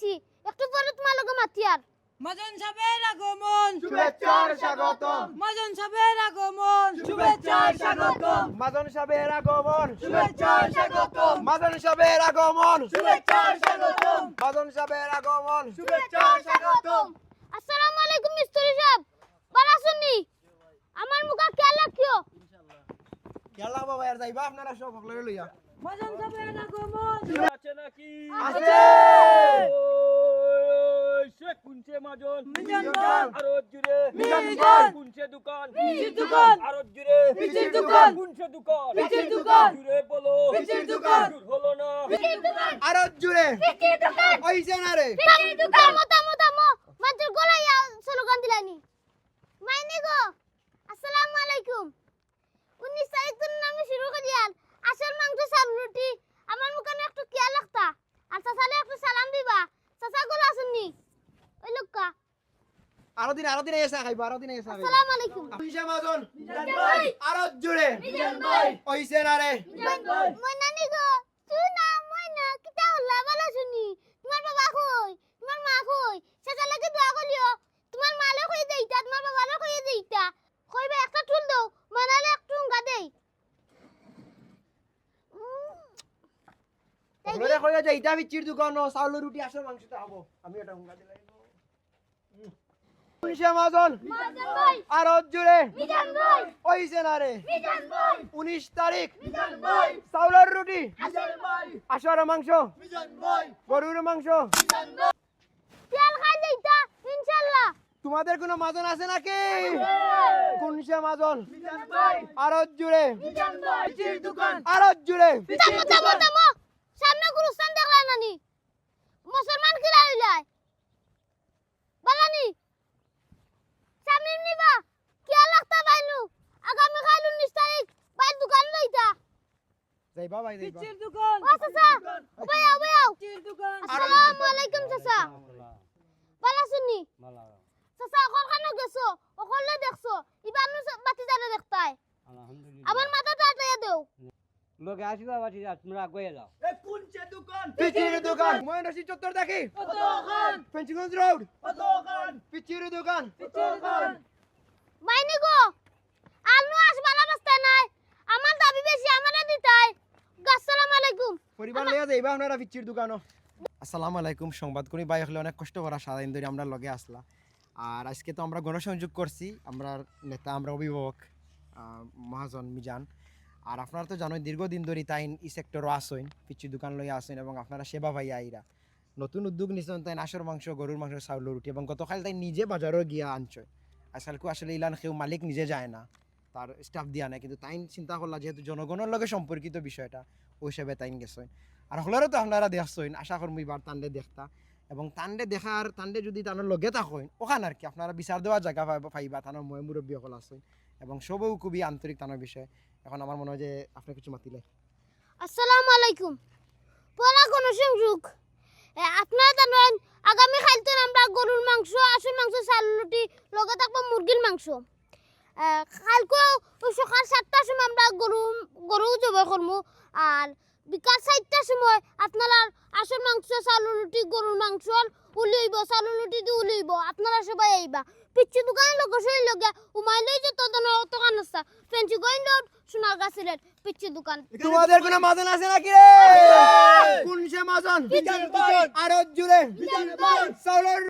আইছি একটু পরে তোমার লগে মাতি আর। মাজন সাহেবের আগমন। শুভেচ্ছার স্বাগতম। মাজন সাহেবের আগমন। শুভেচ্ছার স্বাগতম। মাজন সাহেবের আগমন। শুভেচ্ছার স্বাগতম। মাজন সাহেবের আগমন। শুভেচ্ছার স্বাগতম। মাজন সাহেবের আগমন। শুভেচ্ছার স্বাগতম। আসসালামু আলাইকুম মিস্ত্রি সাহেব ভালো আছেন নি আমার মুখা খেয়াল রাখিও খেলা বাবা আর যাইবা আপনারা সব লইয়া। মাজন সাহেবের আগমন। আছে নাকি? আছে ওই, সে কুনছে মাজন মিজান ভাই। আরও জুড়ে। কুনছে দোকান। দোকান। আরও জুড়ে। দোকান। কুনছে দোকান। দোকান। জুড়ে বলো। দোকান। হলো না। আরও জুড়ে। পিচির দোকান। ওইছে না রে। দোকান। মতো মতো মো মাঝের গলায় স্লোগান দিলানি। মাইনে গো আসসালামু আলাইকুম উনিশ তারিখ দিন আমি শুরু করি আর আসল মাংস সার রুটি আমার মুখে একটু খেয়াল রাখতা আর চাচালে একটু সালাম দিবা চাচা গুলো আসেননি ওই লোককা আরও দিন আরও দিন এসে খাইবা আরও দিন এসে আসসালামু আলাইকুম। ওইছে মাজন ভাই। আরও জুড়ে। মিজান ভাই। না রে। মই নানি গো। তুই না মই না কিতা হল্লা বলা শুনি। তোমার বাবা কই? তোমার মা কই? সেটা লাগে দোয়া করিও? তোমার মালে কই দেইতা তোমার বাবালে কই দেইতা কইবে একটা চুল দাও। মানালে একটু উঙ্গা দেই? ওরে কইয়া যে ইটা বিচির দোকান ও চাউলের রুটি আসল মাংসটা হব। আমি এটা হুঙ্গা দিলাই মাজন। আরও জুড়ে উনিশ তারিখ। চাউলের রুটি। আসর মাংস। গরুর মাংস। তোমাদের কোনো মাজন আছে নাকি? কোনসে মাজন। আরও জুড়ে। আরও জুড়ে সামনে গুরুস্থান নানি যাইবা ভাই যাইবা পিচির দোকান। ও চাচা ওবাই আও পিচির দোকান। আসসালামু আলাইকুম চাচা। বালা শুনি চাচা অকল খানো গেছো অকলে দেখছ ইবানু বাতি জারে দেখতাই। আমার মাথা টাটাইয়া দেও। লোকে আসিবা বাটি তোমরা আগে যাও। এ কুনছে দোকান। পিচির দোকান। মহেন রশিদ চত্বর দেখি। দোকান। পেঞ্চিগঞ্জ রোড দোকান। পিচির দোকান। দোকান। মাইনি গো আলু আসবালা বস্তা নাই আমার দাবি বেশি আমারে দিতাই আসসালামু আলাইকুম পরিবার লইয়া যাইবা আপনারা পিচির দোকানও। আসসালামু আলাইকুম সংবাদ করি। ভাই হলে অনেক কষ্ট করা সারাদিন ধরে আমরা লগে আসলা। আর আজকে তো আমরা গণসংযোগ করছি আমরা নেতা আমরা অভিভাবক মহাজন মিজান। আর আপনারা তো জানোই দীর্ঘদিন ধরে তাই ই সেক্টরও আসেন পিচি দোকান লইয়া আসেন এবং আপনারা সেবা ভাই আইরা। নতুন উদ্যোগ নিছেন তাই নাসর মাংস গরুর মাংস চাউল রুটি এবং গতকাল তাই নিজে বাজারও গিয়া আনছয় আজকালকে আসলে ইলান কেউ মালিক নিজে যায় না। তার স্টাফ দিয়া নাই, কিন্তু তাই চিন্তা করলা যেহেতু জনগণের লগে সম্পর্কিত বিষয়টা ওই হিসাবে তাইন গেছেন আর হলেরও তো আপনারা দেখছেন আশা করব এবার তান্ডে দেখতা। এবং তান্ডে দেখার তান্ডে যদি তানোর লগে থাকেন ওখান আর কি, আপনারা বিচার দেওয়ার জায়গা পাইবা তানোর ময় মুরব্বী সকল আছেন এবং সবও খুবই আন্তরিক তানোর বিষয়। এখন আমার মনে হয় যে আপনি কিছু মাতিলে। আসসালামু আলাইকুম। পরা কোন সংযোগ আপনারা জানেন, আগামী খাইতে আমরা গরুর মাংস আসল মাংস, চাল রুটি লগে থাকব মুরগির মাংস। কালকে সকাল সাতটার সময় আমরা গরু গরু জবাই করব আর বিকাল চারটার সময় আপনারা আসল মাংস চাল রুটি গরুর মাংস উলিইব চাল রুটি দিয়ে উলিইব আপনারা সবাই আইবা পিচ্ছি দোকানের লোক সেই লগে উমাই লই যে তোদের দোকান আছে। ফেন্সি গোয়েন্দ সোনার গাছের পিচ্ছি দোকান। তোমাদের কোনো মাজন আছে নাকি রে? কোন সে মাজন? মিজান আরও জুড়ে চাউলের